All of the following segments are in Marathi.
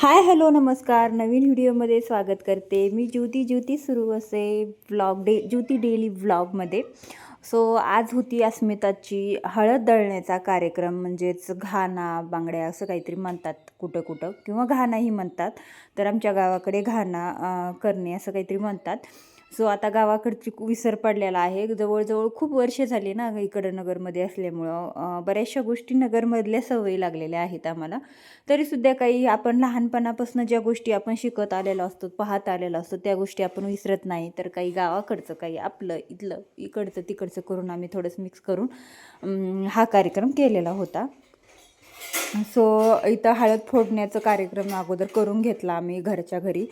हाय हॅलो नमस्कार. नवीन व्हिडिओमध्ये स्वागत करते. मी ज्योती ज्योती सुरू असे व्लॉग डे ज्योती डेली व्लॉगमध्ये सो आज होती अस्मिताची हळद दळण्याचा कार्यक्रम म्हणजेच घाणा बांगड्या असं काहीतरी म्हणतात कुठं कुठं. किंवा घाणाही म्हणतात तर आमच्या गावाकडे घाणा करणे असं काहीतरी म्हणतात. सो आता गावाकडची विसर पडलेला आहे. जवळजवळ खूप वर्षे झाली ना इकडं नगरमध्ये असल्यामुळं. बऱ्याचशा गोष्टी नगरमधल्या सवयी लागलेल्या आहेत आम्हाला. तरीसुद्धा काही आपण लहानपणापासून ज्या गोष्टी आपण शिकत आलेलो असतो पाहत आलेलो असतो त्या गोष्टी आपण विसरत नाही. तर काही गावाकडचं काही आपलं इथलं इकडचं तिकडचं करून आम्ही थोडंसं मिक्स करून हा कार्यक्रम केलेला होता. सो इथं हळद फोडण्याचा कार्यक्रम अगोदर करून घेतला आम्ही घरच्या घरी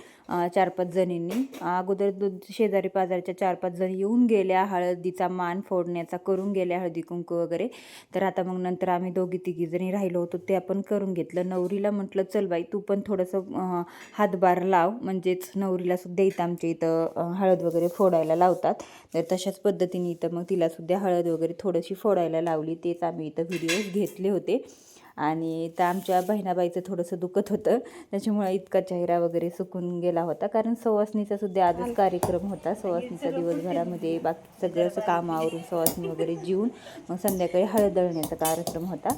चार पाच जणींनी. अगोदर दो शेजारी पाजारच्या चार पाच जणी येऊन गेल्या हळदीचा मान फोडण्याचा करून गेल्या हळदी कुंकू वगैरे. तर आता मग नंतर आम्ही दोघी तिघी जणी राहिलो होतो ते आपण करून घेतलं. नवरीला म्हटलं चल बाई तू पण थोडंसं हातभार लाव. म्हणजेच नवरीला सुद्धा इथं आमच्या इथं हळद वगैरे फोडायला लावतात. तर तशाच पद्धतीने इथं मग तिला सुद्धा हळद वगैरे थोडीशी फोडायला लावली. तेच आम्ही इथं व्हिडिओज घेतले होते. आणि त्या आमच्या बहिणाबाईचं थोडंसं दुखत होतं. त्याच्यामुळे इतका चेहरा वगैरे सुकून गेला होता. कारण सवासणीचा सुद्धा आजच कार्यक्रम होता. सवासणीचा दिवसभरामध्ये बाकी सगळं असं कामावरून सवासणी वगैरे जीवन मग संध्याकाळी हळद दळण्याचा कार्यक्रम होता.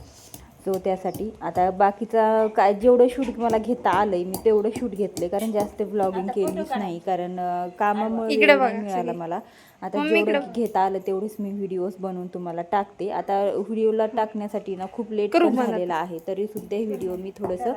सो त्यासाठी. आता बाकीचा काय जेवढं शूट मला घेता आलं आहे मी तेवढं शूट घेतले कारण जास्त ब्लॉगिंग केलीच नाही कारण कामामुळे मिळाला मला. आता जेवढं घेता आलं तेवढेच मी व्हिडिओज बनवून तुम्हाला टाकते. आता व्हिडिओला टाकण्यासाठी ना खूप लेट झालेला आहे तरी सुद्धा व्हिडिओ मी थोडंसं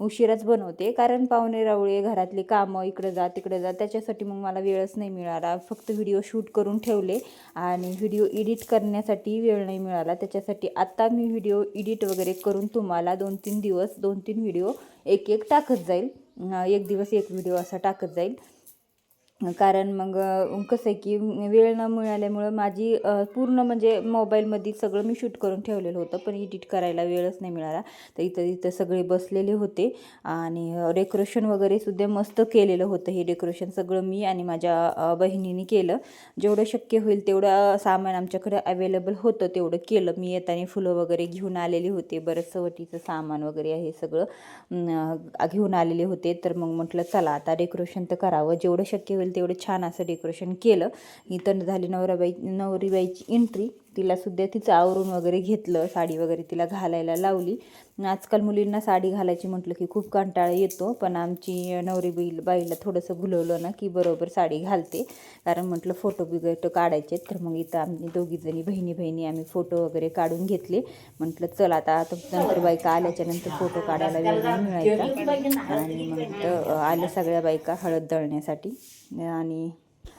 उशिराच बनवते. कारण पाहुणे रावळे घरातली कामं इकडं जा तिकडे जा त्याच्यासाठी मग मला वेळच नाही मिळाला. फक्त व्हिडिओ शूट करून ठेवले आणि व्हिडिओ एडिट करण्यासाठी वेळ नाही मिळाला. त्याच्यासाठी आत्ता मी व्हिडिओ एडिट वगैरे करून तुम्हाला दोन तीन दिवस दोन तीन व्हिडिओ एक एक टाकत जाईल. एक दिवस एक व्हिडिओ असा टाकत जाईल. कारण मग कसं आहे की वेळ न मिळाल्यामुळं माझी पूर्ण म्हणजे मोबाईलमध्ये सगळं मी शूट करून ठेवलेलं होतं पण एडिट करायला वेळच नाही मिळाला. तर इथं इथं सगळे बसलेले होते आणि डेकोरेशन वगैरे सुद्धा मस्त केलेलं होतं. हे डेकोरेशन सगळं मी आणि माझ्या बहिणीने केलं. जेवढं शक्य होईल तेवढं सामान आमच्याकडे अवेलेबल होतं तेवढं केलं. मी येताना फुलं वगैरे घेऊन आलेली होते. बरंच सवटीचं सामान वगैरे हे सगळं घेऊन आलेले होते. तर मग म्हटलं चला आता डेकोरेशन तर करावं. जेवढं शक्य होईल तेवढं छान असं डेकोरेशन केलं. इथं झाली नवराबाई नवरीबाईची एंट्री तिला सुद्धा तिचं आवरून वगैरे घेतलं साडी वगैरे तिला घालायला लावली. आजकाल मुलींना साडी घालायची म्हटलं की खूप कंटाळा येतो पण आमची नवरी बाई बाईला थोडंसं भुलवलं ना की बरोबर साडी घालते. कारण म्हटलं फोटो बिगटो काढायचे तर मग इथं आम्ही दोघीजणी बहिणी बहिणी आम्ही फोटो वगैरे काढून घेतले. म्हटलं चल आता आता नंतर बायका आल्याच्यानंतर फोटो काढायला वेळ मिळायचा. आणि मग इथं आल्या सगळ्या बायका हळद दळण्यासाठी. आणि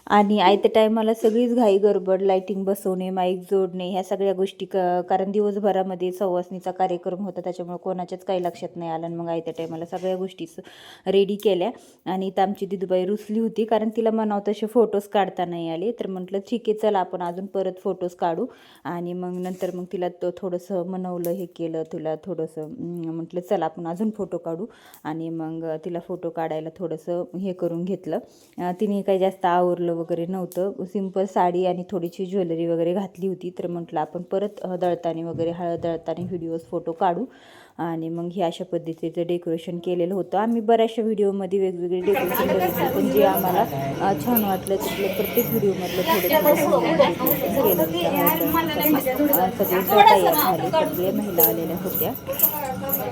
आणि आयत्या टायमाला सगळीच घाई गडबड लाईटिंग बसवणे माईक जोडणे ह्या सगळ्या गोष्टी क कारण दिवसभरामध्ये सवासणीचा कार्यक्रम होता त्याच्यामुळे कोणाच्याच काही लक्षात नाही आलं आणि मग आयत्या टायमाला सगळ्या गोष्टी रेडी केल्या. आणि तर आमची दिदूबाई रुसली होती कारण तिला म्हणावं तसे फोटोज काढता नाही आले. तर म्हटलं ठीक आहे चला आपण अजून परत फोटोज काढू. आणि मग नंतर मग तिला तो थोडंसं मनवलं हे केलं तुला थोडंसं म्हटलं चला आपण अजून फोटो काढू. आणि मग तिला फोटो काढायला थोडंसं हे करून घेतलं. तिने काही जास्त आवरलं वगैरे नव्हतं. सिंपल साडी आणि थोडीशी ज्वेलरी वगैरे घातली होती. तर म्हटलं आपण परत दळतानी वगैरे हळद व्हिडिओज फोटो काढू. आणि मग हे अशा पद्धतीचं डेकोरेशन केलेलं होतं. आम्ही बऱ्याचशा व्हिडिओमध्ये वेगवेगळे डेकोरेशन बघितले पण जे आम्हाला छान वाटलं तिथलं प्रत्येक व्हिडिओमधलं थोडं थोडं केलं होतं. सगळे तयार झाले सगळे महिला आलेल्या होत्या.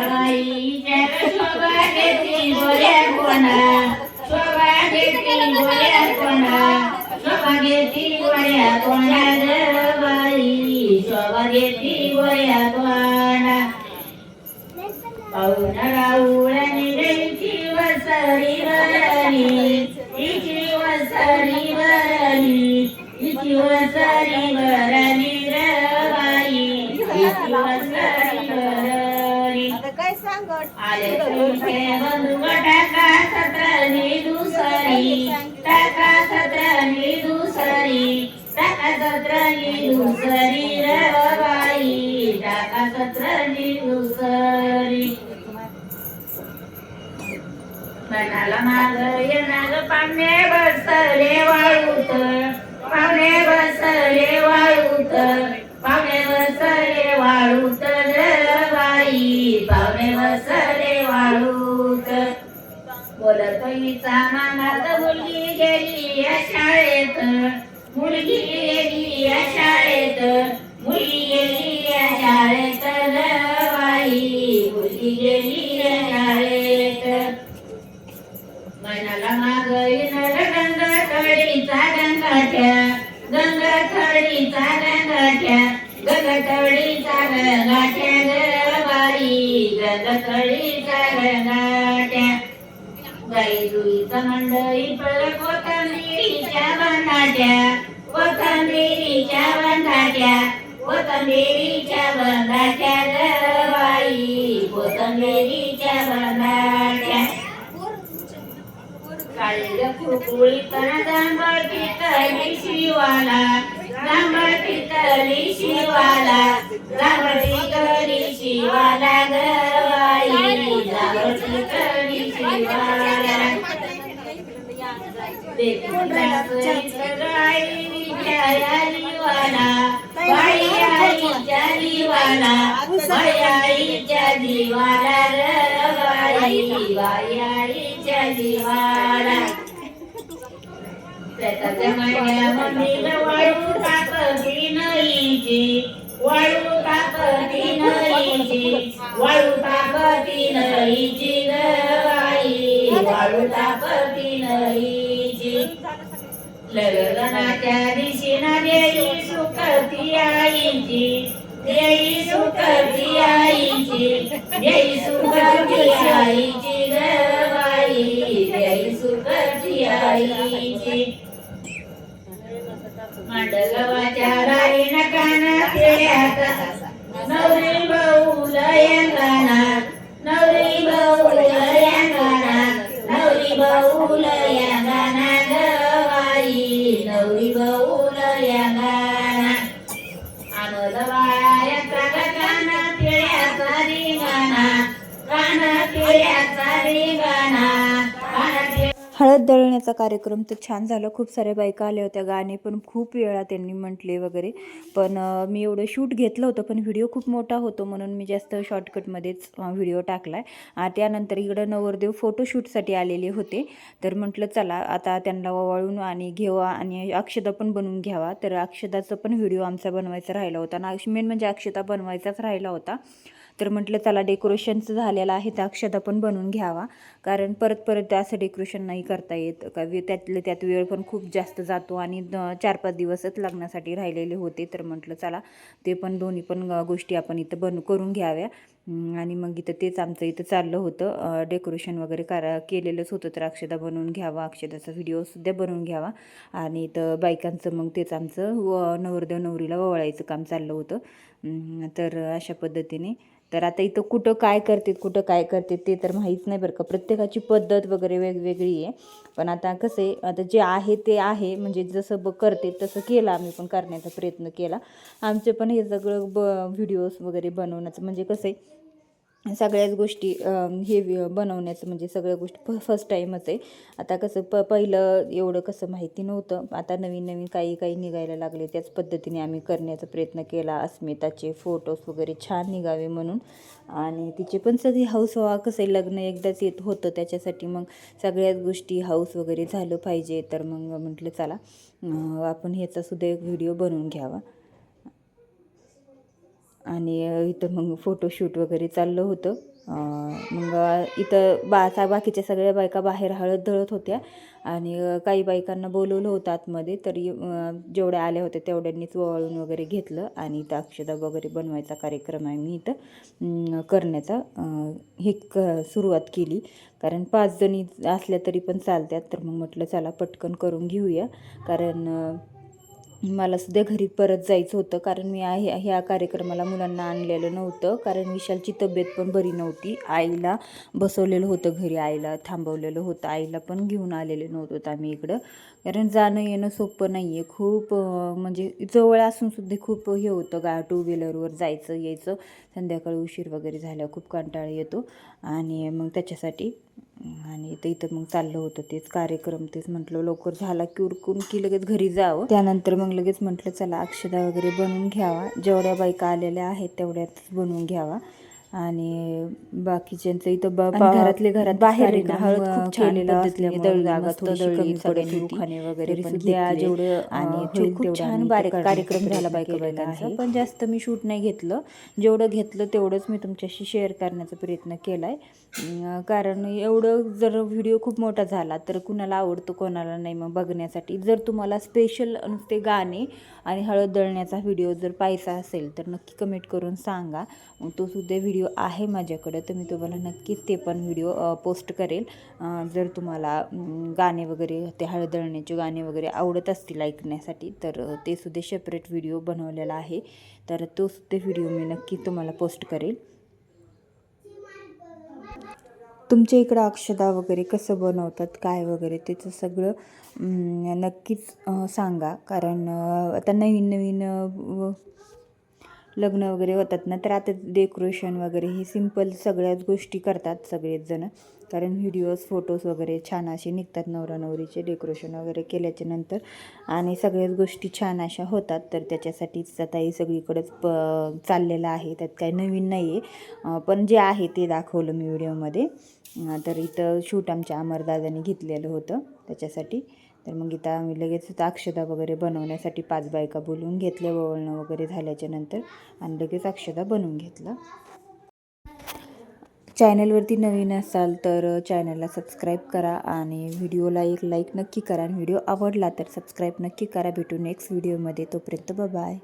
शोभा घेतली बोल्या कोणा शोभा घेतली बोल्या कोणा शोभा घेतली बोल्या कोणा जबाई शोभा घेतली बोल्या कोणा पाहुण राहुळाने त्यांची वसरी भरली तिची वसरी भरली तिची वसरी भरली रबाई तिची वसरी आले तुमचे बंधू टाका सत्रनी दुसरी टाका सत्रनी दुसरी टाका दुसरी रवाई टाका सत्रनी दुसरी. मनाला माग येणार पाहुणे बसले वाळूत पाहुणे बसले वाळूत पाहुणे बसले वाळूत बाई बसले वाळूत. बोलत हिचा मुलगी गेली या शाळेत. मुलगी गेली या शाळेत. मुलगी गेली या शाळेत बाई. मुलगी गेली या शाळेत. मनाला माग गंगा थडीचा गंगाच्या गंगा थडीचा गंगाच्या गंगा बाई गंगा गाई मंडळी तर जांभळ पितळी शिवाला. जांभळ पितळी शिवाला. जांभळ पितळी शिवाला त्याच्या माया मम्मीला वाळू टाकती नईची वाळू टाकती नईची वाळू टाकती नईची गवाई वाळू टाकती नईची लग्नाच्या दिवशी देई सुखती आईची. देई सुखती आईची देई सुखती आईची. गवाई देई सुखती आईची मांडलवाच्या राईन काना खेळ्यात नवरी भाऊल काना खेळ्याचा हळद दळण्याचा कार्यक्रम तर छान झाला. खूप साऱ्या बायका आल्या होत्या गाणे पण खूप वेळा त्यांनी म्हटले वगैरे. पण मी एवढं शूट घेतलं होतं पण व्हिडिओ खूप मोठा होतो म्हणून मी जास्त शॉर्टकटमध्येच व्हिडिओ टाकला आहे त्यानंतर इकडं नवरदेव फोटोशूटसाठी आलेले होते. तर म्हटलं चला आता त्यांना ववाळून आणि घेवा आणि अक्षदा पण बनवून घ्यावा. तर अक्षताचा पण व्हिडिओ आमचा बनवायचा राहिला होता. आणि मेन म्हणजे अक्षता बनवायचाच राहिला होता. तर म्हटलं चला डेकोरेशनचं झालेलं आहे तर अक्षता पण बनवून घ्यावा. कारण परत परत असं डेकोरेशन नाही करता येत. का वे त्यातले त्यात वेळ पण खूप जास्त जातो आणि द- चार पाच दिवसच लग्नासाठी राहिलेले होते. तर म्हटलं चला ते पण दोन्ही पण गोष्टी आपण इथं बन करून घ्याव्या. आणि मग इथं तेच आमचं इथं चाललं होतं. डेकोरेशन वगैरे करा केलेलंच होतं तर अक्षदा बनवून घ्यावा अक्षदाचा व्हिडिओसुद्धा बनवून घ्यावा. आणि इथं बायकांचं मग तेच आमचं व नवरदेव नवरीला वळायचं काम चाललं होतं. तर अशा पद्धतीने. तर आता इथं कुठं काय करतात कुठं काय करतात ते तर माहीत नाही बरं का. प्रत्येकाची पद्धत वगैरे वेगवेगळी आहे. पण आता कसं आहे आता जे आहे ते आहे. म्हणजे जसं ब करते तसं केलं आम्ही पण करण्याचा प्रयत्न केला. आमचे पण हे सगळं ब व्हिडिओज वगैरे बनवण्याचं. म्हणजे कसं आहे सगळ्याच गोष्टी हे बनवण्याचं म्हणजे सगळ्या गोष्टी फ फर्स्ट टाईमच आहे. आता कसं प पहिलं एवढं कसं माहिती नव्हतं. आता नवीन नवीन काही काही निघायला लागले. त्याच पद्धतीने आम्ही करण्याचा प्रयत्न केला. अस्मिताचे फोटोज वगैरे छान निघावे म्हणून. आणि तिचे पण सगळी हाऊस व्हा कसं आहे. लग्न एकदाच येत होतं. त्याच्यासाठी मग सगळ्याच गोष्टी हाऊस वगैरे झालं पाहिजे. तर मग म्हटलं चला आपण ह्याचासुद्धा एक व्हिडिओ बनवून घ्यावा. आणि इथं मग फोटोशूट वगैरे चाललं होतं. मग इथं बा सा बाकीच्या सगळ्या बायका बाहेर हळद दळत होत्या. आणि काही बायकांना बोलवलं होतं आतमध्ये तरी जेवढ्या आल्या होत्या तेवढ्यांनीच वळून वगैरे घेतलं. आणि इथं अक्षदा वगैरे बनवायचा कार्यक्रम आहे मी इथं करण्याचा. हे क सुरुवात केली. कारण पाच जणी असल्या तरी पण चालत्यात. तर मग म्हटलं चला पटकन करून घेऊया. कारण मला सुद्धा घरी परत जायचं होतं कारण मी आहे ह्या कार्यक्रमाला मुलांना आणलेलं नव्हतं कारण विशालची तब्येत पण बरी नव्हती. आईला बसवलेलं होतं घरी आईला थांबवलेलं होतं आईला पण घेऊन आलेले नव्हतं आम्ही इकडं. कारण जाणं येणं सोपं नाही आहे खूप म्हणजे जवळ असून सुद्धा खूप हे होतं गा टू व्हीलरवर जायचं यायचं. संध्याकाळी उशीर वगैरे झाल्यावर खूप कंटाळा येतो. आणि मग त्याच्यासाठी आणि इथं इथं मग चाललं होतं तेच कार्यक्रम तेच म्हटलं लवकर झाला की उरकून की लगेच घरी जावं. त्यानंतर मग लगेच म्हटलं चला अक्षदा वगैरे बनवून घ्यावा. जेवढ्या बायका आलेल्या आहेत तेवढ्याच बनवून घ्यावा. आणि बाकीच्यांचं इथं घरातले घरात बाहेर हळद खूप छान पद्धतीने वगैरे पण. जेवढं, आणि खूप छान बारीक कार्यक्रम झाला बायका बायकांचा. पण जास्त मी शूट नाही घेतलं. जेवढं घेतलं तेवढंच मी तुमच्याशी शेअर करण्याचा प्रयत्न केला आहे कारण एवढं जर व्हिडिओ खूप मोठा झाला तर कुणाला आवडतो कोणाला नाही मग बघण्यासाठी. जर तुम्हाला स्पेशल नुसते गाणे आणि हळद दळण्याचा व्हिडिओ जर पाहायचा असेल तर नक्की कमेंट करून सांगा. मग तो सुद्धा व्हिडिओ आहे माझ्याकडं तर मी तुम्हाला नक्कीच ते पण व्हिडिओ पोस्ट करेल. जर तुम्हाला गाणे वगैरे ते हळदळण्याचे गाणे वगैरे आवडत असतील ऐकण्यासाठी तर ते सुद्धा सेपरेट व्हिडिओ बनवलेला आहे. तर तो सुद्धा व्हिडिओ मी नक्की तुम्हाला पोस्ट करेल. तुमच्या इकडं अक्षदा वगैरे कसं बनवतात काय वगैरे त्याचं सगळं नक्कीच सांगा. कारण आता नवीन नवीन लग्न वगैरे होतात ना तर आता डेकोरेशन वगैरे हे सिंपल सगळ्याच गोष्टी करतात सगळेच जण कारण व्हिडिओज फोटोज वगैरे छान असे निघतात नवरा नवरीचे डेकोरेशन वगैरे केल्याच्यानंतर. आणि सगळ्याच गोष्टी छान अशा होतात तर त्याच्यासाठीच आता हे सगळीकडेच प चाललेलं आहे. त्यात काही नवीन नाही आहे पण जे आहे ते दाखवलं मी व्हिडिओमध्ये तर इथं शूट आमच्या अमरदादाने घेतलेलं होतं. त्याच्यासाठी तर मग इथं आम्ही लगेच अक्षदा वगैरे बनवण्यासाठी पाच बायका बोलवून घेतल्या वळणं वगैरे झाल्याच्यानंतर आणि लगेच अक्षदा बनवून घेतलं. चॅनलवरती नवीन असाल तर चॅनलला सबस्क्राईब करा आणि व्हिडिओला एक लाईक नक्की करा. आणि व्हिडिओ आवडला तर सबस्क्राईब नक्की करा. भेटू नेक्स्ट व्हिडिओमध्ये. तोपर्यंत बाय